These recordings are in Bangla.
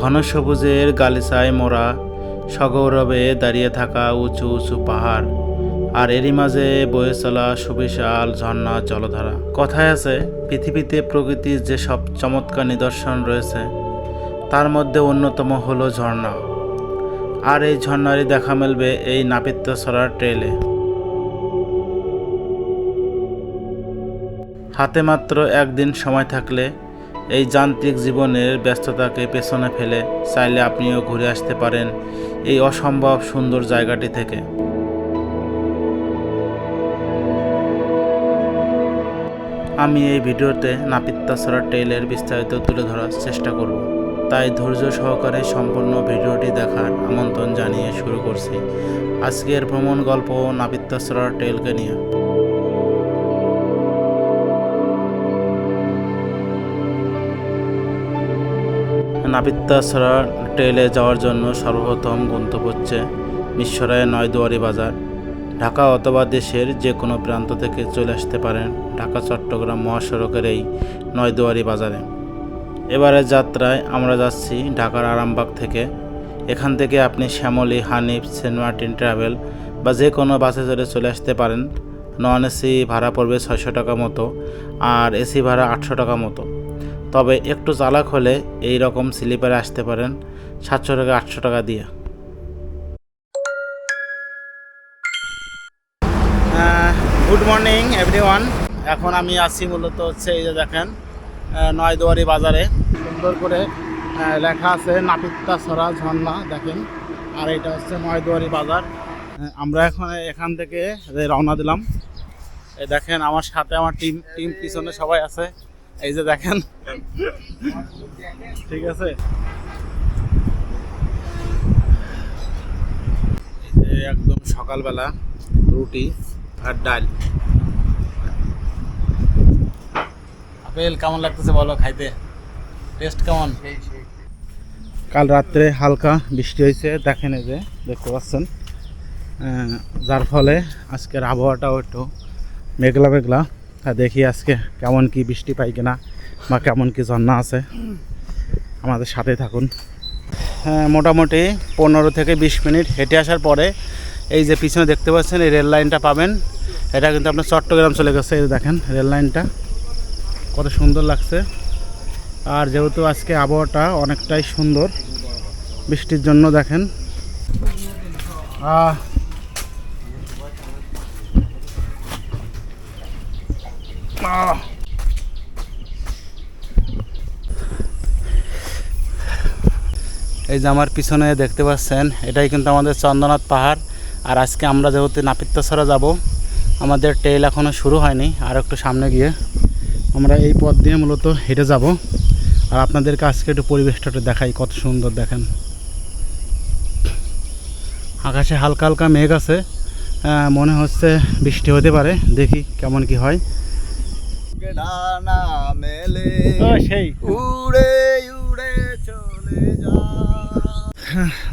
ঘন সবুজের গালিচায় মোড়া সগৌরবে দাঁড়িয়ে থাকা উঁচু উঁচু পাহাড়, আর এরই মাঝে বয়ে চলা সুবিশাল ঝর্ণা জলধারা। কথায় আছে, পৃথিবীতে প্রকৃতির যে সব চমৎকার নিদর্শন রয়েছে, তার মধ্যে অন্যতম হলো ঝর্ণা। আর এই ঝর্ণারই দেখা মিলবে এই নাপিত্যছড়ার ট্রেলে। হাতে মাত্র একদিন সময় থাকলে এই যান্ত্রিক জীবনের ব্যস্ততাকে পেছনে ফেলে চাইলে আপনিও ঘুরে আসতে পারেন এই অসম্ভব সুন্দর জায়গাটি থেকে। আমি এই ভিডিওতে নাপিত্তাছড়া টেইলের বিস্তারিত তুলে ধরার চেষ্টা করব। তাই ধৈর্য সহকারে সম্পূর্ণ ভিডিওটি দেখার আমন্ত্রণ জানিয়ে শুরু করছি। আজকের ভ্রমণ গল্প নাপিত্তাছড়ার টেলকে নিয়ে। নাপিত্তাছড়া ট্রেলে যাওয়ার জন্য সর্বপ্রথম গন্তব্য হচ্ছে মিশ্বরায় নয়দুয়ারি বাজার। ঢাকা অথবা দেশের যে কোনো প্রান্ত থেকে চলে আসতে পারেন ঢাকা, চট্টগ্রাম মহাসড়কের এই নয়দুয়ারি বাজারে। এবারের যাত্রায় আমরা যাচ্ছি ঢাকার আরামবাগ থেকে। এখান থেকে আপনি Shyamoli, Hanif, Saint Martin travel বা যে কোনো বাসে চড়ে চলে আসতে পারেন। নন এসি ভাড়া পড়বে ছয়শো টাকা মতো আর এসি ভাড়া আটশো টাকা মতো। তবে একটু চালাক হলে এই রকম স্লিপারে আসতে পারেন সাতশো টাকা আটশো টাকা দিয়ে। গুড মর্নিং এভরিওয়ান এখন আমি আছি মূলত হচ্ছে এই যে দেখেন নয়দুয়ারি বাজারে। সুন্দর করে লেখা আছে নাপিত্তা ছড়া ঝর্ণা, দেখেন। আর এটা হচ্ছে নয়দুয়ারি বাজার। আমরা এখন এখান থেকে রওনা দিলাম। দেখেন, আমার সাথে আমার টিম টিম পিছনে সবাই আছে। এই যে দেখেন। ঠিক আছে? একদম সকালবেলা রুটি আর ডাল। আপেল কেমন লাগতেছে বলো খাইতে? টেস্ট কেমন? কাল রাত্রে হালকা বৃষ্টি হয়েছে দেখেন এই যে দেখতে পাচ্ছেন। যার ফলে আজকের আবহাওয়াটাও একটু মেঘলা মেঘলা তা দেখি আজকে কেমন কি বৃষ্টি পাই কিনা বা কেমন কি ঝর্ণা আছে। আমাদের সাথে থাকুন। হ্যাঁ মোটামুটি পনেরো থেকে বিশ মিনিট হেঁটে আসার পরে এই যে পিছনে দেখতে পাচ্ছেন এই রেল লাইনটা পাবেন। এটা কিন্তু আপনার চট্টগ্রাম চলে গেছে এই দেখেন রেল লাইনটা। কত সুন্দর লাগছে। আর যেহেতু আজকে আবহাওয়াটা অনেকটাই সুন্দর বৃষ্টির জন্য দেখেন। আহ, এই যে আমার পিছনে দেখতে পাচ্ছেন, এটাই কিন্তু আমাদের চন্দ্রনাথ পাহাড়। আর আজকে আমরা যেহেতু নাপিত্যছড়া যাব, আমাদের ট্রেল এখনও শুরু হয়নি, আর একটু সামনে গিয়ে আমরা এই পথ দিয়ে মূলত হেঁটে যাব। আর আপনাদেরকে আজকে একটু পরিবেশটা একটু দেখাই, কত সুন্দর দেখেন। আকাশে হালকা হালকা মেঘ আছে মনে হচ্ছে বৃষ্টি হতে পারে, দেখি কেমন কি হয়। ডানা মেলে। সেই। উড়ে উড়ে চলে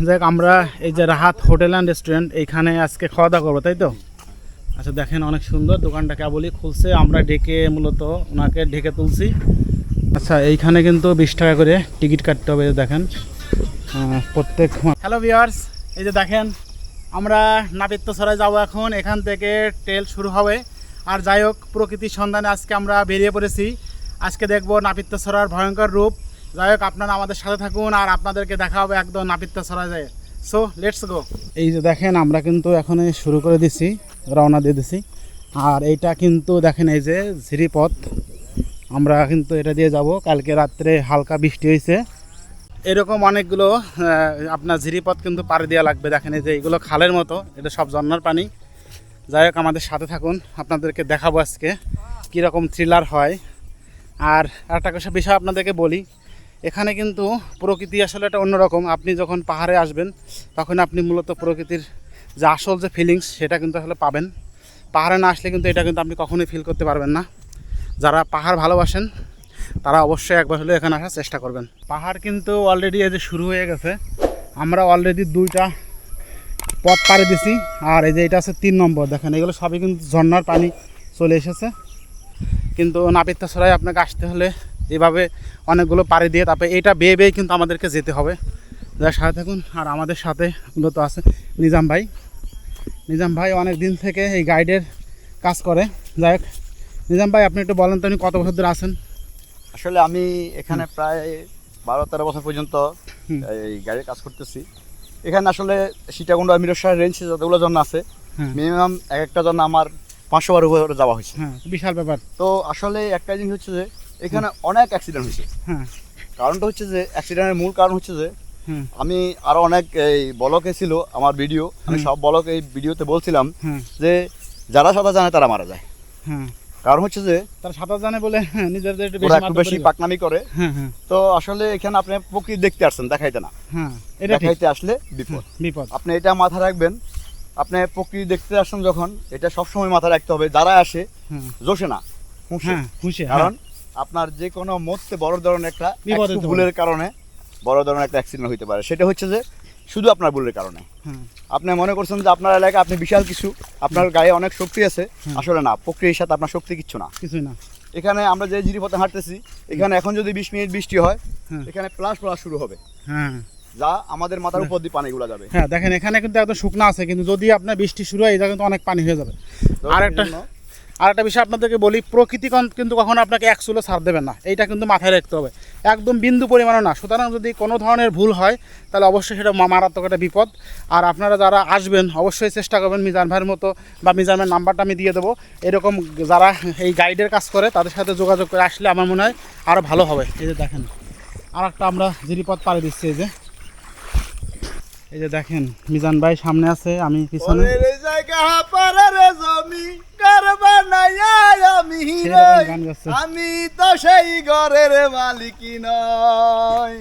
যাক আমরা এই যে রাহাত হোটেল অ্যান্ড রেস্টুরেন্ট এইখানে আজকে খাওয়া দাওয়া করব তাই তো? আচ্ছা দেখেন অনেক সুন্দর দোকানটা কেবলই খুলছে আমরা ডেকে মূলত ওনাকে ঢেকে তুলছি। আচ্ছা এইখানে কিন্তু বিশ টাকা করে টিকিট কাটতে হবে যে দেখেন প্রত্যেক হ্যালো ভিওয়ার্স এই যে দেখেন আমরা নাপিত্যছড়ায় যাব এখন এখান থেকে ট্রেল শুরু হবে। আর যাই হোক, প্রকৃতির সন্ধানে আজকে আমরা বেরিয়ে পড়েছি। আজকে দেখব নাপিত্যছড়ার ভয়ঙ্কর রূপ। যাই হোক, আপনারা আমাদের সাথে থাকুন আর আপনাদেরকে দেখা হবে একদম নাপিত্যছড়া যায়। সো লেটস গো এই যে দেখেন, আমরা কিন্তু এখন শুরু করে দিছি, রওনা দিয়ে দিছি। আর এইটা কিন্তু দেখেন, এই যে ঝিরিপথ। আমরা কিন্তু এটা দিয়ে যাব। কালকে রাত্রে হালকা বৃষ্টি হয়েছে। এরকম অনেকগুলো আপনার ঝিরিপথ কিন্তু পাড়ে দেওয়া লাগবে। দেখেন, এই যে এগুলো খালের মতো। এটা সব ঝর্ণার পানি। যাই হোক, আমাদের সাথে থাকুন। আপনাদেরকে দেখাবো আজকে কীরকম থ্রিলার হয়। আর একটা কথা, বিষয় আপনাদেরকে বলি, এখানে কিন্তু প্রকৃতি আসলে এটা অন্যরকম। আপনি যখন পাহাড়ে আসবেন, তখন আপনি মূলত প্রকৃতির যে আসল যে ফিলিংস সেটা কিন্তু আসলে পাবেন। পাহাড়ে না আসলে কিন্তু এটা কিন্তু আপনি কখনোই ফিল করতে পারবেন না। যারা পাহাড় ভালোবাসেন, তারা অবশ্যই একবার হলেও এখানে আসার চেষ্টা করবেন। পাহাড় কিন্তু অলরেডি এই যে শুরু হয়ে গেছে। আমরা অলরেডি দুইটা পথ পাড়ে দিছি। আর এই যে এটা আছে তিন নম্বর দেখেন এগুলো সবই কিন্তু ঝর্নার পানি চলে এসেছে। কিন্তু ছড়াই আপনাকে আসতে হলে এভাবে অনেকগুলো পাড়ি দিয়ে তারপরে এটা বেয়ে বেয়ে কিন্তু আমাদেরকে যেতে হবে। যার সাথে থাকুন। আর আমাদের সাথে মূলত আছে নিজাম ভাই। নিজাম ভাই অনেক দিন থেকে এই গাইডের কাজ করে। যাই হোক নিজাম ভাই আপনি একটু বলেন তো উনি কত বছর ধরে আছেন? আসলে আমি এখানে প্রায় বারো তেরো বছর পর্যন্ত এই গাড়ির কাজ করতেছি। এখানে আসলে সীতাকুণ্ড মিরসার রেঞ্জ যতগুলো জন্য আছে হ্যাঁ। মিনিমাম এক একটা জন্য আমার পাঁচশো বার উপরে যাওয়া হয়েছে। হ্যাঁ বিশাল ব্যাপার। তো আসলে একটা জিনিস হচ্ছে যে এখানে অনেক অ্যাক্সিডেন্ট হয়েছে। হ্যাঁ। কারণটা হচ্ছে যে অ্যাক্সিডেন্টের মূল কারণ হচ্ছে যে আমি আরও অনেক এই বলকে ছিল আমার ভিডিও আমি সব বলক এই ভিডিওতে বলছিলাম হ্যাঁ যে যারা সাঁতার জানে তারা মারা যায়। হ্যাঁ কারণ হচ্ছে যে তারা সাঁতার জানে বলে নিজেদের একটু বেশি একটু বেশি পাকনামি করে। হ্যাঁ হ্যাঁ। তো আসলে এখানে আপনি প্রকৃতি দেখতে আসছেন দেখাইতে না। হ্যাঁ এটা দেখাইতে আসলে বিপদ। বিপদ। আপনি এটা মাথায় রাখবেন আপনি প্রকৃতি দেখতে আসছেন যখন এটা সবসময় মাথায় রাখতে হবে যারা আসে জোশে না হুঁশে। খুশি কারণ আপনার যে কোনো মধ্যে বড় ধরনের একটা। ভুলের কারণে বড় ধরনের একটা অ্যাক্সিডেন্ট হতে পারে। সেটা হচ্ছে যে শুধু আপনার ভুলের কারণে। আপনি মনে করছেন যে আপনার এলাকায় আপনি বিশাল কিছু আপনার গায়ে অনেক শক্তি আছে আসলে না প্রকৃতির সাথে আপনার শক্তি কিচ্ছু না। কিছুই না। এখানে আমরা যে জিরিপথে হাঁটতেছি এখানে এখন যদি বিশ মিনিট বৃষ্টি হয় এখানে প্লাস প্লাস শুরু হবে। হ্যাঁ। যা আমাদের মাথার উপর দিয়ে পানিগুলো যাবে। হ্যাঁ দেখেন এখানে কিন্তু একদম শুকনো আছে কিন্তু যদি আপনার বৃষ্টি শুরু হয় জায়গায় কিন্তু অনেক পানি হয়ে যাবে। আর একটা আর একটা বিষয় আপনাদেরকে বলি প্রকৃতি কিন্তু কখনো আপনাকে এক চুলো ছাড় দেবেন না। এইটা কিন্তু মাথায় রাখতে হবে। একদম বিন্দু পরিমাণও না। সুতরাং যদি কোনো ধরনের ভুল হয়, তাহলে অবশ্যই সেটা মারাত্মক একটা বিপদ। আর আপনারা যারা আসবেন, অবশ্যই চেষ্টা করবেন মিজান ভাইয়ের মতো বা মিজান ভাইয়ের নাম্বারটা আমি দিয়ে দেবো। এরকম যারা এই গাইডের কাজ করে, তাদের সাথে যোগাযোগ করে আসলে আমার মনে হয় আরও ভালো হবে। এই যে দেখেন আর একটা আমরা জিরিপথ পাড়ি দিচ্ছি, এই যে। এই যে দেখেন মিজান ভাই সামনে আছে আমি পিছনে। আমি তো সেই ঘরের মালিক নয়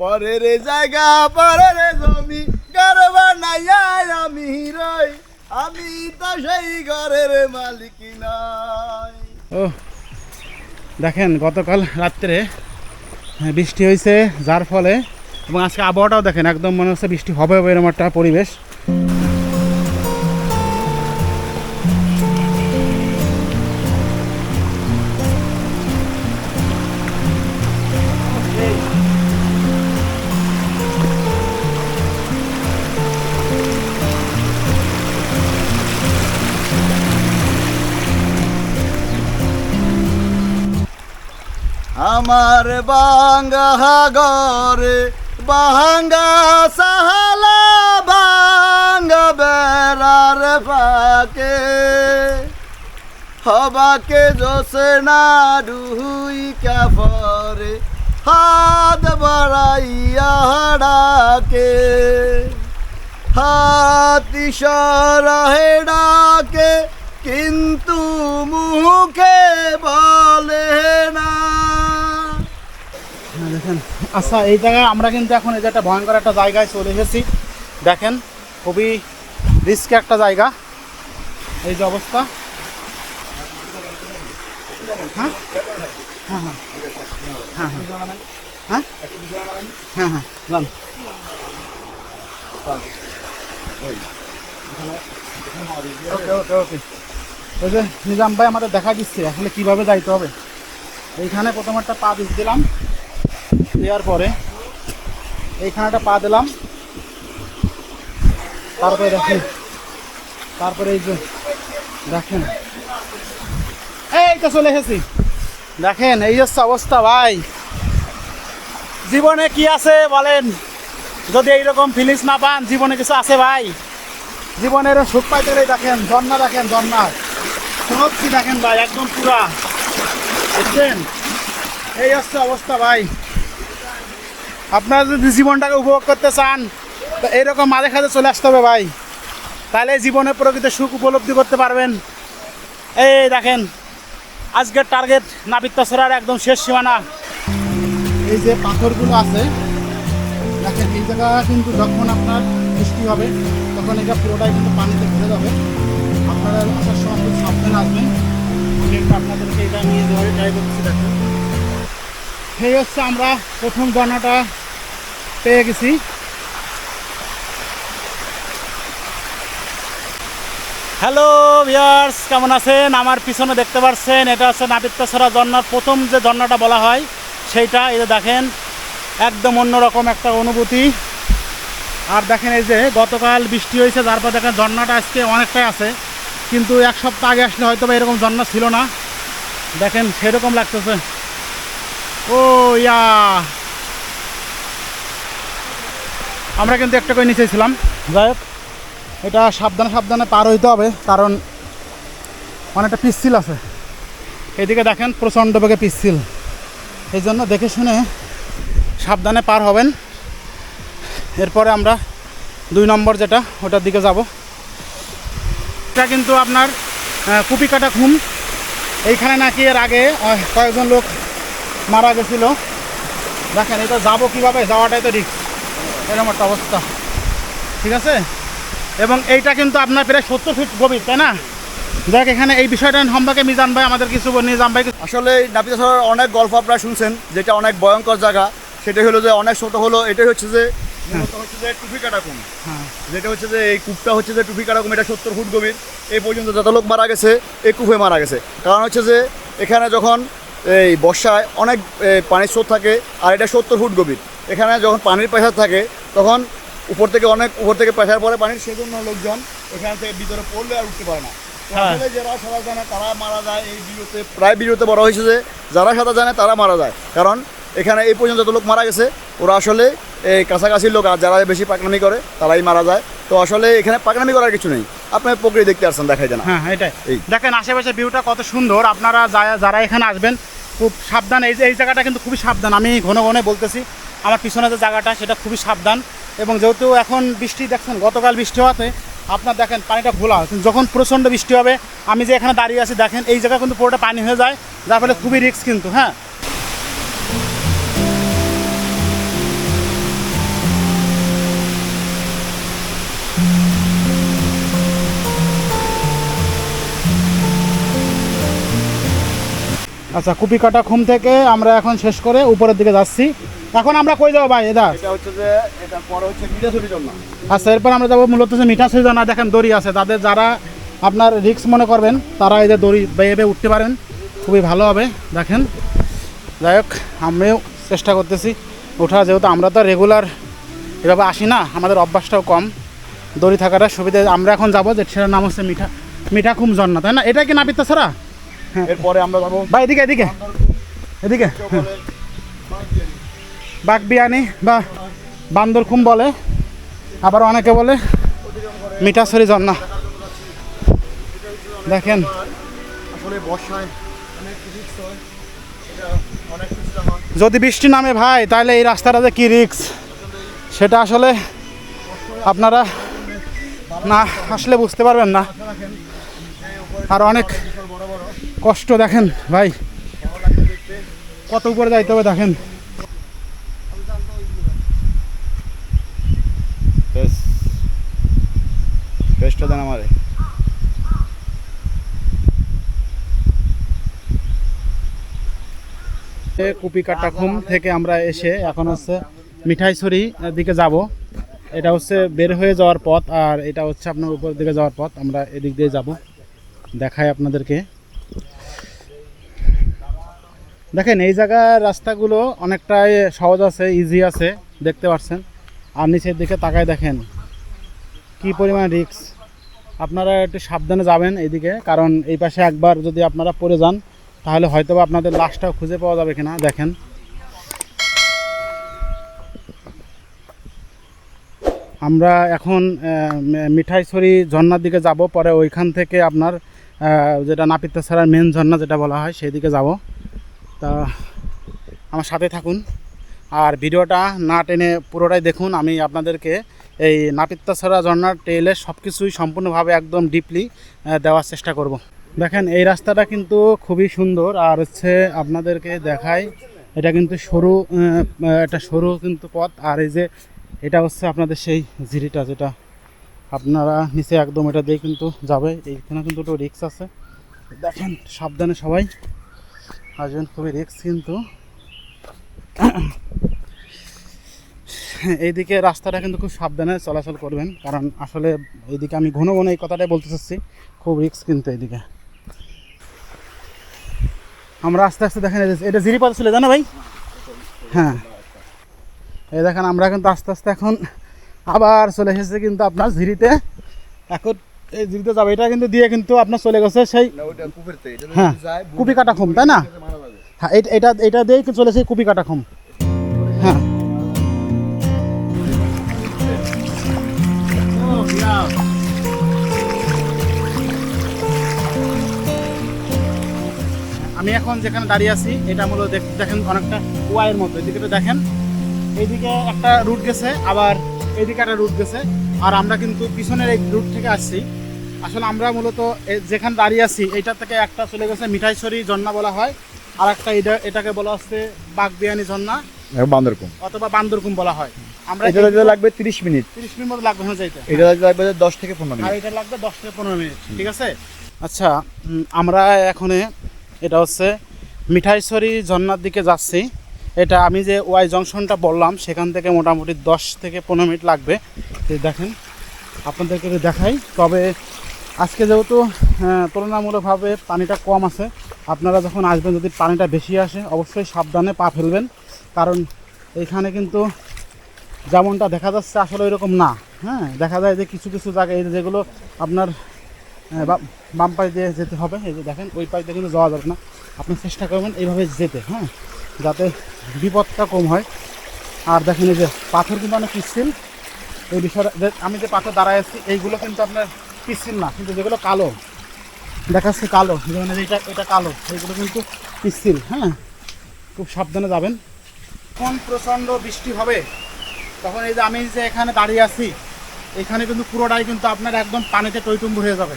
পরের জায়গা পরের জমি করবা নাই আমি রই আমি তো সেই ঘরের মালিক নয় ও দেখেন গতকাল রাত্রে বৃষ্টি হয়েছে যার ফলে এবং আজকে আবহাওয়াটাও দেখেন, একদম মনে হচ্ছে বৃষ্টি হবে এরকম একটা পরিবেশ। আমার বাঙ্গা ঘরে বাঙ্গা সাহালা বাঙ্গা বেড়ার ফাকে। হবাকে জোসে না ডুই কাফরে, হাত বাড়াইয়া ডাকে হাতি সরাহে ডাকে, কিন্তু মুখে বলে না। দেখেন। আচ্ছা এই জায়গায় আমরা কিন্তু এখন এই যে একটা ভয়ঙ্কর একটা জায়গায় চলে এসেছি। দেখেন, খুবই রিস্কি একটা জায়গা। এই যে অবস্থা। হ্যাঁ? হ্যাঁ হ্যাঁ। হ্যাঁ হ্যাঁ। হ্যাঁ? হ্যাঁ ওকে ওই যে নিজাম ভাই আমাদের দেখা দিচ্ছে আসলে কীভাবে যাইতে হবে। এইখানে প্রথম একটা পা দিস দিলাম দেওয়ার পরে এইখানে একটা পা দিলাম। তারপরে দেখেন, তারপরে এই যে দেখেন, এই তো চলে এসেছি। দেখেন, এই হচ্ছে অবস্থা ভাই। জীবনে কি আছে বলেন? যদি এইরকম ফিলিংস না পান, জীবনে কিছু আছে ভাই। জীবনের সুখ পাইতে গেলেই দেখেন ঝর্ণা দেখেন ঝর্ণা সত্যি দেখেন ভাই, একদম পুরা। দেখছেন? এই হচ্ছে অবস্থা ভাই। আপনারা যদি জীবনটাকে উপভোগ করতে চান, তো এইরকম মাঝে খাজে চলে আসতে হবে ভাই। তাহলে জীবনে প্রকৃত সুখ উপলব্ধি করতে পারবেন। এই দেখেন, আজকের টার্গেট নাবিত্যাসরার একদম শেষ সীমানা। এই যে পাথরগুলো আছে, দেখেন, এই জায়গা কিন্তু যখন আপনার বৃষ্টি হবে, তখন এটা পুরোটাই কিন্তু পানিতে ভরে যাবে। আপনারা আসার সময় খুব সাবধানে আসবেন। আপনাদেরকে এটা নিয়ে যাওয়ার ট্রাই করছি, দেখেন। সেই হচ্ছে আমরা প্রথম গণাটা পেয়ে গেছি। হ্যালো ভিয়ার্স কেমন আছেন? আমার পিছনে দেখতে পাচ্ছেন, এটা হচ্ছে নাবিত্যসরা ঝর্ণার প্রথম যে ঝর্ণাটা বলা হয়, সেইটা এই যে দেখেন, একদম অন্যরকম একটা অনুভূতি। আর দেখেন এই যে, গতকাল বৃষ্টি হয়েছে তারপর দেখেন ঝর্ণাটা আজকে অনেকটাই আছে। কিন্তু এক সপ্তাহ আগে আসলে হয়তো বা এরকম ঝর্ণা ছিল না। দেখেন সেরকম লাগতেছে। ও ইয়া আমরা কিন্তু একটা করে নিচে ছিলাম। যাই হোক এটা সাবধানে সাবধানে পার হইতে হবে কারণ অনেকটা পিচ্ছিল আছে। এদিকে দেখেন প্রচণ্ড বেগে পিচ্ছিল। এই জন্য দেখে শুনে সাবধানে পার হবেন। এরপরে আমরা দুই নম্বর যেটা ওটার দিকে যাব। এটা কিন্তু আপনার আহ, কুপিকাটা ঘুম এইখানে নাকি এর আগে কয়েকজন লোক মারা গেছিল। দেখেন এটা যাব কীভাবে? যাওয়াটাই তো রিক্স এরকম একটা অবস্থা। ঠিক আছে? এবং এইটা কিন্তু আপনার প্রায় সত্তর ফিট গভীর তাই না? দেখ এখানে এই বিষয়টা সম্পর্কে মিজান ভাই আমাদের কিছু নিজাম ভাই আসলে নাপিতাছড়ার অনেক গল্প আপনারা শুনছেন যেটা অনেক ভয়ঙ্কর জায়গা। সেটাই হলো যে অনেক ছোট হলো এটাই হচ্ছে যে হচ্ছে যে টুপি কাটা কুম। হ্যাঁ। যেটা হচ্ছে যে এই কূপটা হচ্ছে যে টুপি কাটা কুম এটা সত্তর ফুট গভীর। এই পর্যন্ত যত লোক মারা গেছে এই কূপে মারা গেছে। কারণ হচ্ছে যে এখানে যখন এই বর্ষায় অনেক পানির স্রোত থাকে আর এটা সত্তর ফুট গভীর। এখানে যখন পানির প্রেশার থাকে তখন উপর থেকে অনেক উপর থেকে প্রেশার পড়ে পানির সেজন্য লোকজন এখান থেকে ভিতরে পড়লে আর উঠতে পারে না। হ্যাঁ। আসলে যারা সাঁতার জানে তারা মারা যায় এই বিরুতে প্রায় বিরুতে বড় হয়েছে যে যারা সাঁতার জানে তারা মারা যায়। কারণ এখানে এই পর্যন্ত যত লোক মারা গেছে। ওরা আসলে এই কাছাকাছি লোক আর যারা বেশি পাকনামি করে তারাই মারা যায়। তো আসলে এখানে পাকনামি করার কিছু নেই। আপনার প্রকৃতি দেখতে আসছেন দেখাই দেয় না হ্যাঁ এটাই। এই। দেখেন আশেপাশে ভিউটা কত সুন্দর। আপনারা যারা এখানে আসবেন খুব সাবধান। এই এই জায়গাটা কিন্তু খুবই সাবধান। আমি ঘন ঘন বলতেছি আমার পিছনে যে জায়গাটা সেটা খুবই সাবধান। এবং যেহেতু এখন বৃষ্টি দেখছেন গতকাল বৃষ্টি হওয়াতে আপনার দেখেন পানিটা ঘোলা। যখন প্রচণ্ড বৃষ্টি হবে আমি যে এখানে দাঁড়িয়ে আছি দেখেন এই জায়গা কিন্তু পুরোটা পানি হয়ে যায়। যার ফলে খুবই রিস্ক কিন্তু হ্যাঁ? আচ্ছা কুপিকাটা খুম থেকে আমরা এখন শেষ করে উপরের দিকে যাচ্ছি। এখন আমরা কই যাব ভাই এদা? এটা হচ্ছে যে এটা পরে হচ্ছে জন্য। আচ্ছা এরপর আমরা যাব মূলত মিঠা সিজন না দেখেন দড়ি আছে। তাদের যারা আপনার রিক্স মনে করবেন তারা এই যে দড়ি বেয়ে বেয়ে উঠতে পারেন। খুবই ভালো হবে। দেখেন যাই হোক আমিও চেষ্টা করতেছি। ওঠা যেহেতু আমরা তো রেগুলার এভাবে আসি না আমাদের অভ্যাসটাও কম। দড়ি থাকাটা সুবিধা। আমরা এখন যাব যে সেটার নাম হচ্ছে মিঠা মিঠা খুম ঝর্ণা তাই না? এটা কি নাপিত ছাড়া? এরপরে আমরা যাব ভাই এদিকে এদিকে। এদিকে। বাঘ বিয়ানি বা বান্দরখুম বলে আবার অনেকে বলে মিঠাছড়ি ঝর্ণা দেখেন। আসলে বর্ষায় অনেক রিক্স হয়। যদি বৃষ্টি নামে ভাই তাহলে এই রাস্তাটা যে কী রিক্স সেটা আসলে আপনারা না আসলে বুঝতে পারবেন না। আর অনেক কষ্ট দেখেন ভাই। কত উপরে যাইতে হবে দেখেন। বেশ। বেশটা দেন আমারে। কুপিকাটাখুম থেকে আমরা এসে এখন হচ্ছে মিঠাইছড়ি দিকে যাব। এটা হচ্ছে বের হয়ে যাওয়ার পথ আর এটা হচ্ছে আপনার উপর দিকে যাওয়ার পথ। আমরা এদিক দিয়ে যাব। দেখাই আপনাদেরকে। দেখেন, এই জায়গার রাস্তাগুলো অনেকটাই সহজ আছে ইজি আছে, দেখতে পাচ্ছেন। আর নিচের দিকে তাকায় দেখেন, কি পরিমাণ রিক্স আপনারা একটু সাবধানে যাবেন এইদিকে, কারণ এই পাশে একবার যদি আপনারা পড়ে যান, তাহলে হয়তো আপনাদের লাশটাও খুঁজে পাওয়া যাবে কিনা, দেখেন। আমরা এখন মিঠাইছড়ি ঝর্ণার দিকে যাব, পরে ওইখান থেকে আপনার যেটা নাপিতাছড়ার মেন ঝর্ণা যেটা বলা হয় সেই দিকে যাব। তা আমার সাথে থাকুন। আর ভিডিওটা না টেনে পুরোটাই দেখুন। আমি আপনাদেরকে এই নাপিতাছড়া ঝর্ণার টেলে সব কিছুই সম্পূর্ণভাবে একদম ডিপলি দেওয়ার চেষ্টা করব। দেখেন, এই রাস্তাটা কিন্তু খুবই সুন্দর। আর হচ্ছে আপনাদেরকে দেখাই, এটা কিন্তু সরু একটা সরু কিন্তু পথ। আর এই যে এটা হচ্ছে আপনাদের সেই জিরিটা যেটা আপনারা নিচে একদম এটা দিয়ে কিন্তু যাবে। এইখানে কিন্তু একটু রিক্স আছে। দেখেন, সাবধানে সবাই। আসবেন খুবই রিক্স কিন্তু। এইদিকে রাস্তাটা কিন্তু খুব সাবধানে চলাচল করবেন, কারণ আসলে এইদিকে আমি ঘন ঘন এই কথাটাই বলতে চাচ্ছি, খুব রিস্ক কিন্তু এইদিকে। আমরা আস্তে আস্তে দেখেন এটা জিরিপাতা ছিল, জানো ভাই? হ্যাঁ। এই দেখেন, আমরা কিন্তু আস্তে আস্তে এখন আবার চলে এসেছে কিন্তু আপনার ঝিরিতে। এখন এই ঝিরিতে যাবে এটা কিন্তু দিয়ে কিন্তু আপনার চলে গেছে সেই হ্যাঁ কুপি কাটা খুম তাই না? হ্যাঁ এটা এটা দিয়েই কিন্তু চলেছে কুপি কাটা খুম। হ্যাঁ। আমি এখন যেখানে দাঁড়িয়ে আছি এটা মূলত দেখ- দেখেন অনেকটা ওয়াইয়ের মতো। এদিকে তো দেখেন এইদিকে একটা রুট গেছে আবার এইদিকে একটা রুট গেছে। আর আমরা কিন্তু পিছনের এই রুট থেকে আসছি। আসলে আমরা মূলত যেখানে দাঁড়িয়ে আছি এইটা থেকে একটা চলে গেছে মিঠাইছড়ি ঝর্ণা বলা হয় আর একটা এটা এটাকে বলা হচ্ছে বাগবিয়ানি ঝর্ণা বান্দরকুম। অথবা বান্দরকুম বলা হয়। আমরা এটা যেতে লাগবে 30 মিনিট। তিরিশ মিনিট মতো লাগবে হ্যাঁ যাইতে এটা লাগবে 10 থেকে 15 আর এটা লাগবে দশ থেকে পনেরো মিনিট ঠিক আছে? আচ্ছা আমরা এখন এটা হচ্ছে মিঠাইছড়ি দিকে যাচ্ছি। এটা আমি যে ওয়াই জংশনটা বললাম সেখান থেকে মোটামুটি দশ থেকে পনেরো মিনিট লাগবে। দেখেন আপনাদেরকে দেখাই। তবে আজকে যেহেতু তুলনামূলকভাবে পানিটা কম আছে, আপনারা যখন আসবেন, যদি পানিটা বেশি আসে, অবশ্যই সাবধানে পা ফেলবেন। কারণ এইখানে কিন্তু যেমনটা দেখা যাচ্ছে, আসলে ওইরকম না। হ্যাঁ দেখা যায় যে কিছু কিছু জায়গায় যেগুলো আপনার বাম পাশ দিয়ে যেতে হবে, এই যে দেখেন, ওই পাশ দিয়ে কিন্তু যাওয়া যাবে না। আপনি চেষ্টা করবেন এইভাবে যেতে হ্যাঁ যাতে বিপদটা কম হয়। আর দেখেন এই যে পাথর কিন্তু অনেক পিচ্ছিল এই বিষয়টা আমি যে পাথর দাঁড়ায় আছি, এইগুলো কিন্তু আপনার পিচ্ছিল না, কিন্তু যেগুলো কালো, দেখাচ্ছে কালো যেমন যে এটা এটা কালো এইগুলো কিন্তু পিচ্ছিল হ্যাঁ? খুব সাবধানে যাবেন। কোন প্রচণ্ড বৃষ্টি হবে, তখন এই যে আমি যে এখানে দাঁড়িয়ে আছি, এখানে কিন্তু পুরোটাই কিন্তু আপনার একদম পানিতে টইটুম্বুর হয়ে যাবে।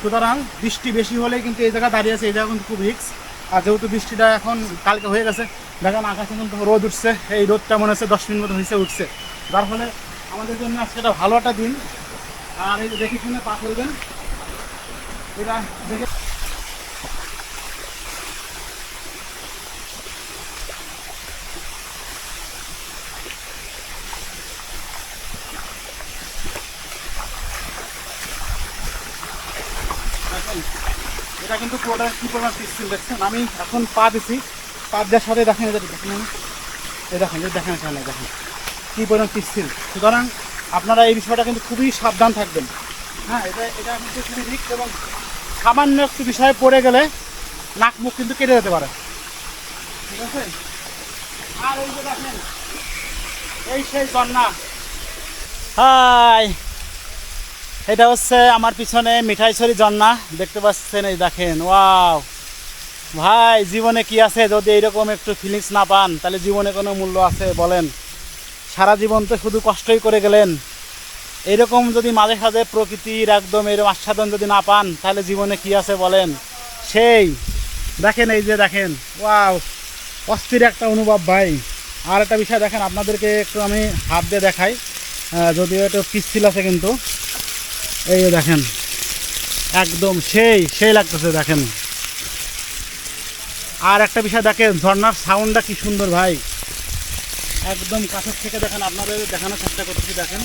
সুতরাং বৃষ্টি বেশি হলে কিন্তু এই জায়গা দাঁড়িয়ে আছে, এই জায়গা কিন্তু খুব রিক্স আর যেহেতু বৃষ্টিটা এখন কালকে হয়ে গেছে দেখেন আকাশে কিন্তু রোদ উঠছে, এই রোদটা মনে হচ্ছে দশ মিনিট মতো হয়েছে উঠছে। যার ফলে আমাদের জন্য আজকে একটা ভালো একটা দিন। আর এই দেখে শুনে পা ফেলবেন এটা দেখে এটা কিন্তু পুরোটা কি পরিমাণ পিক্সেল দেখছেন? আমি এখন পা দিছি। পা দেওয়ার সাথে দেখেন এটা দেখেন। এই দেখেন দেখেন এখানে, দেখেন। কি পরিমাণ পিক্সেল সুতরাং আপনারা এই বিষয়টা কিন্তু খুবই সাবধান থাকবেন। হ্যাঁ এটা এটা কিন্তু খুবই রিক্স এবং সামান্য একটু বিষয়ে পড়ে গেলে নাক মুখ কিন্তু কেটে যেতে পারে। ঠিক আছে? আর এই যে দেখেন, এই সেই ঝর্ণা হাই, এটা হচ্ছে আমার পিছনে মিঠাইছড়ি ঝর্ণা দেখতে পাচ্ছেন এই দেখেন, ওয়াও। ভাই, জীবনে কি আছে যদি এইরকম একটু ফিলিংস না পান, তাহলে জীবনে কোনো মূল্য আছে বলেন। সারা জীবন তো শুধু কষ্টই করে গেলেন। এরকম যদি মাঝে সাঝে প্রকৃতির একদম এরকম আস্বাদন যদি না পান, তাহলে জীবনে কি আছে বলেন? সেই, দেখেন এই যে দেখেন, ওয়াও, অস্থির একটা অনুভব ভাই। আর একটা বিষয় দেখেন, আপনাদেরকে একটু আমি হাত দিয়ে দেখাই। যদিও একটু পিচ্ছিল আছে কিন্তু। এই দেখেন, একদম সেই সেই লাগতেছে, দেখেন। আর একটা বিষয় দেখেন ঝর্নার সাউন্ডটা কি সুন্দর ভাই। একদম কাছের থেকে দেখেন আপনাদের দেখানোর চেষ্টা করতেছি দেখেন।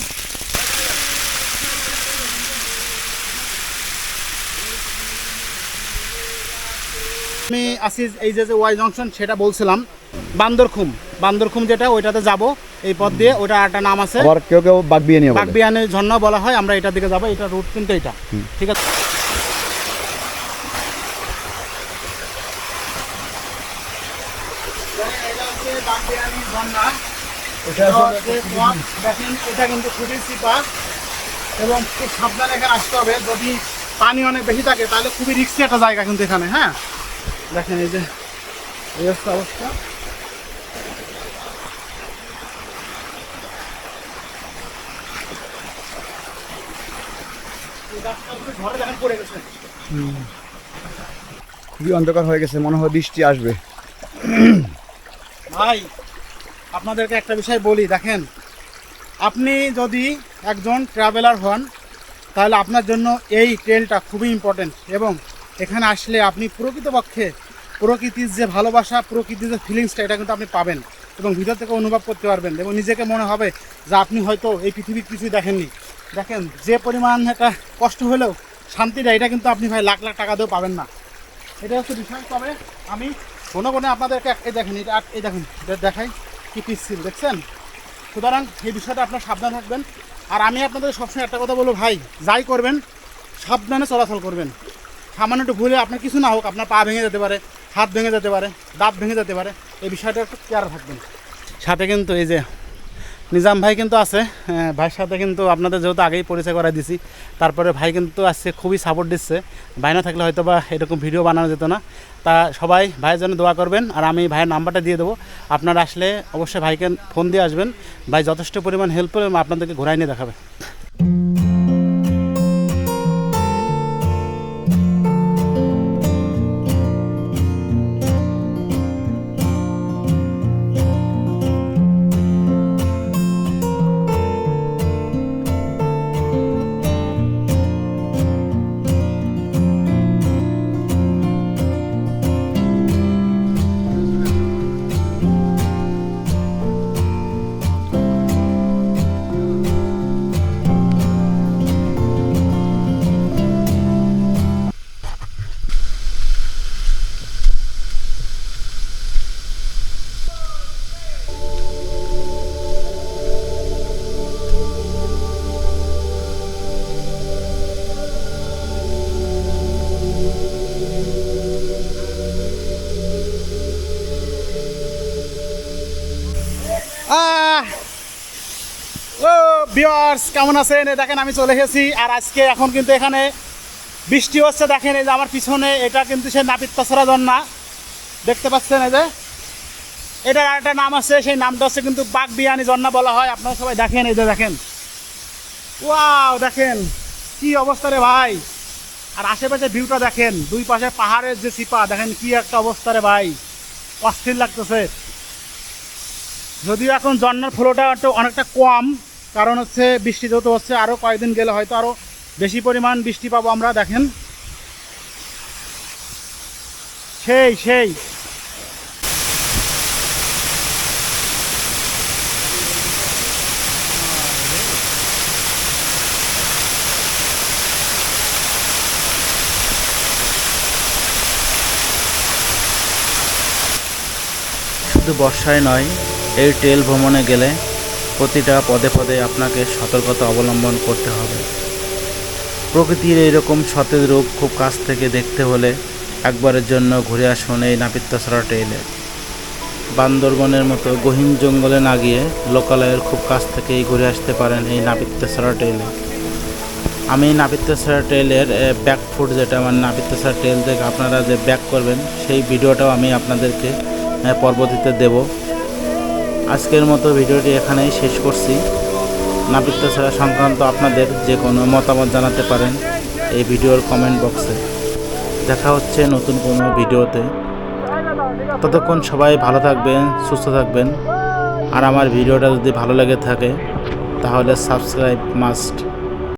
আমি আসি এই যে যে ওয়াই জংশন সেটা বলছিলাম। বান্দরখুম বান্দরখুম যেটা ওইটাতে যাব এই পথ দিয়ে ওটা একটা নাম আছে। আবার কেউ কেউ বাগবিয়ে বাগবিয়ানি ঝর্ণা বলা হয় আমরা এটার দিকে যাব এটা রুট কিন্তু এটা ঠিক আছে? এটা কিন্তু খুবই চিপা এবং খুব সাবধানে এখানে আসতে হবে যদি পানি অনেক বেশি থাকে তাহলে খুবই রিক্সি একটা জায়গা কিন্তু এখানে হ্যাঁ দেখেন এই যে এই হচ্ছে অবস্থা খুবই অন্ধকার হয়ে গেছে, মনে হয় বৃষ্টি আসবে। ভাই, আপনাদেরকে একটা বিষয় বলি, দেখেন, আপনি যদি একজন ট্রাভেলার হন, তাহলে আপনার জন্য এই ট্রেনটা খুবই ইম্পর্টেন্ট এবং এখানে আসলে আপনি প্রকৃতপক্ষে প্রকৃতির যে ভালোবাসা, প্রকৃতির যে ফিলিংসটা এটা কিন্তু আপনি পাবেন এবং ভিতর থেকে অনুভব করতে পারবেন এবং নিজেকে মনে হবে যে আপনি হয়তো এই পৃথিবীর কিছুই দেখেননি। দেখেন, যে পরিমাণ একটা কষ্ট হলেও শান্তিটা, এটা কিন্তু আপনি ভাই লাখ লাখ টাকা দিয়েও পাবেন না। এটা হচ্ছে বিষয়। তবে আমি কোনো কোনো আপনাদেরকে এই দেখেন, এটা এই দেখেন, এটা দেখাই কি পিসছিল দেখছেন? সুতরাং এই বিষয়টা আপনার সাবধান থাকবেন। আর আমি আপনাদের সবসময় একটা কথা বলব, ভাই, যাই করবেন, সাবধানে চলাচল করবেন। সামান্য একটু ভুলে আপনার কিছু না হোক, আপনার পা ভেঙে যেতে পারে, হাত ভেঙে যেতে পারে, দাঁত ভেঙে যেতে পারে, এই বিষয়টা একটু কেয়ার থাকবেন সাথে কিন্তু এই যে নিজাম ভাই কিন্তু আছে ভাইয়ের সাথে কিন্তু আপনাদের যেহেতু আগেই পরিচয় করাই দিছি, তারপরে ভাই কিন্তু আসছে, খুবই সাপোর্ট দিচ্ছে। ভাই না থাকলে হয়তো বা এরকম ভিডিও বানানো যেত না। তা সবাই ভাইয়ের জন্য দোয়া করবেন, আর আমি ভাইয়ের নাম্বারটা দিয়ে দেবো। আপনারা আসলে অবশ্যই ভাইকে ফোন দিয়ে আসবেন। ভাই যথেষ্ট পরিমাণ হেল্প করবে আপনাদেরকে ঘোরাই নিয়ে দেখাবে। বিয়ার্স কেমন আছেন? দেখেন, আমি চলে এসেছি। আর আজকে এখন কিন্তু এখানে বৃষ্টি হচ্ছে। দেখেন, এই যে আমার পিছনে, এটা কিন্তু সে নাপিতাছড়া ঝর্ণা দেখতে পাচ্ছেন, এই যে? এটার আরেকটা নাম আছে, সেই নামটা হচ্ছে কিন্তু বাঘ বিয়ানি ঝর্ণা বলা হয়। আপনারা সবাই দেখেন, এই যে দেখেন। ওয়াও, দেখেন, কি অবস্থা রে ভাই। আর আশেপাশে ভিউটা দেখেন, দুই পাশে পাহাড়ের যে সিপা, দেখেন কি একটা অবস্থা রে ভাই। অস্থির লাগতেছে। যদিও এখন ঝর্নার ফ্লোটা একটু অনেকটা কম কারণ হচ্ছে বৃষ্টি যেহেতু হচ্ছে আরও কয়েকদিন গেলে হয়তো আরও বেশি পরিমাণ বৃষ্টি পাবো আমরা, দেখেন। সেই সেই। শুধু বর্ষায় নয় এই ট্রেল ভ্রমণে গেলে প্রতিটা পদে পদে আপনাকে সতর্কতা অবলম্বন করতে হবে। প্রকৃতির এইরকম সতেজ রূপ খুব কাছ থেকে দেখতে হলে একবারের জন্য ঘুরে আসুন এই নাপিত্তাছড়া ট্রেলে বান্দরবনের মতো গহীন জঙ্গলে না গিয়ে লোকালয়ের খুব কাছ থেকেই ঘুরে আসতে পারেন এই নাপিত্তাছড়া ট্রেলে আমি নাপিত্তাছড়া ট্রেলের ব্যাক ফুট যেটা আমার নাপিত্তাছড়া ট্রেল থেকে আপনারা যে ব্যাক করবেন, সেই ভিডিওটাও আমি আপনাদেরকে পরবর্তীতে দেব। আজকের মতো ভিডিওটি এখানেই শেষ করছি। নাপিত্তাছড়া সংক্রান্ত আপনাদের যে কোনো মতামত জানাতে পারেন এই ভিডিওর কমেন্ট বক্সে দেখা হচ্ছে নতুন কোনো ভিডিওতে। ততক্ষণ সবাই ভালো থাকবেন, সুস্থ থাকবেন। আর আমার ভিডিওটা যদি ভালো লেগে থাকে, তাহলে সাবস্ক্রাইব মাস্ট